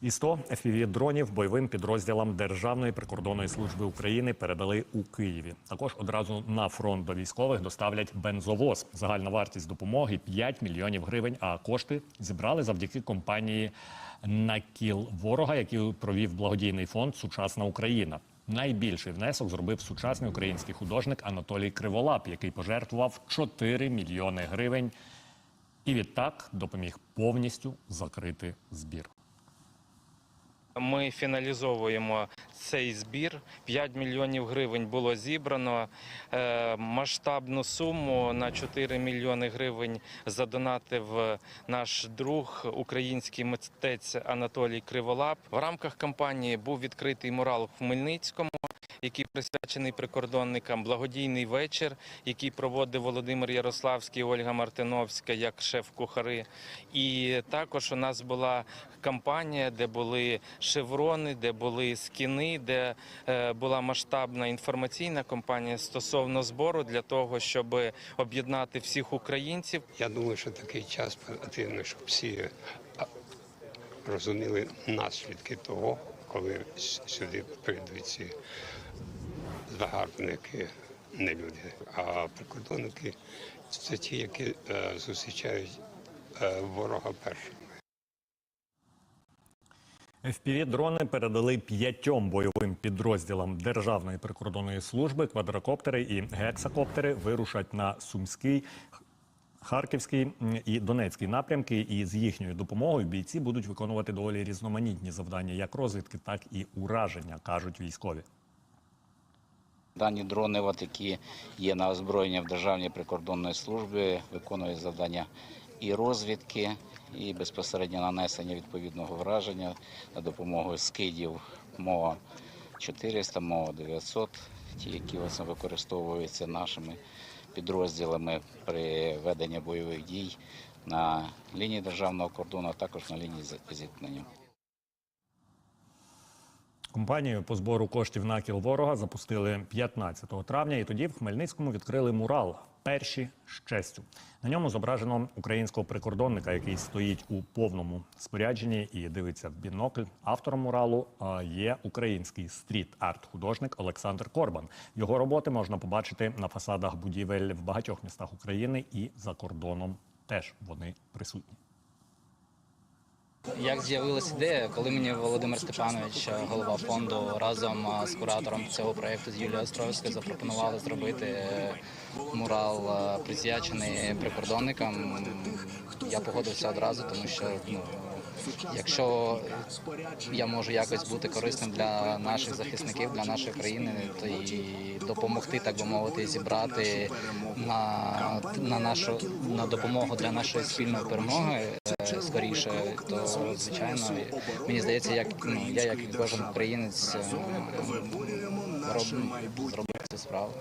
І 100 FPV-дронів бойовим підрозділам Державної прикордонної служби України передали у Києві. Також одразу на фронт до військових доставлять бензовоз. Загальна вартість допомоги 5 мільйонів гривень. А кошти зібрали завдяки компанії Накіл ворога, який провів благодійний фонд Сучасна Україна. Найбільший внесок зробив сучасний український художник Анатолій Криволап, який пожертвував 4 мільйони гривень і відтак допоміг повністю закрити збір. Ми фіналізовуємо цей збір. 5 мільйонів гривень було зібрано. Е, Масштабну суму на 4 мільйони гривень задонатив наш друг, український митець Анатолій Криволап. В рамках кампанії був відкритий мурал в Хмельницькому. Який присвячений прикордонникам благодійний вечір, який проводив Володимир Ярославський, Ольга Мартиновська як шеф-кухари. І також у нас була кампанія, де були шеврони, де були скіни, де е, була масштабна інформаційна кампанія стосовно збору для того, щоб об'єднати всіх українців. Я думаю, що такий час потрібно, щоб всі розуміли наслідки того, коли сюди прийдуть ці загарбники, не люди, а прикордонники це ті, які е, зустрічають е, ворога першими. FPV-дрони передали п'ятьом бойовим підрозділам Державної прикордонної служби. Квадрокоптери і гексакоптери вирушать на Сумський, Харківський і Донецький напрямки. І з їхньою допомогою бійці будуть виконувати доволі різноманітні завдання, як розвідки, так і ураження, кажуть військові. Дані дрони, от які є на озброєнні в Державній прикордонної службі, виконують завдання і розвідки, і безпосередньо нанесення відповідного враження за допомогою скидів МОА 400, МОА 900, ті, які використовуються нашими підрозділами при веденні бойових дій на лінії державного кордону, а також на лінії зіткнення. Компанію по збору коштів на кіл ворога запустили 15 травня, і тоді в Хмельницькому відкрили мурал перші з честю. На ньому зображено українського прикордонника, який стоїть у повному спорядженні і дивиться в бінокль. Автором муралу є український стріт-арт-художник Олександр Корбан. Його роботи можна побачити на фасадах будівель в багатьох містах України і за кордоном. Теж вони присутні. Як з'явилася ідея, коли мені Володимир Степанович, голова фонду, разом з куратором цього проєкту з Юлією Островською запропонували зробити е, мурал е, присвячений прикордонникам. Я погодився одразу, тому що ну, якщо я можу якось бути корисним для наших захисників, для нашої країни, то і допомогти, так би мовити, зібрати на, на нашу на допомогу для нашої спільної перемоги е, Е, скоріше, то звичайно мені здається, як ну, я як кожен українець е, роб, зробив цю справу.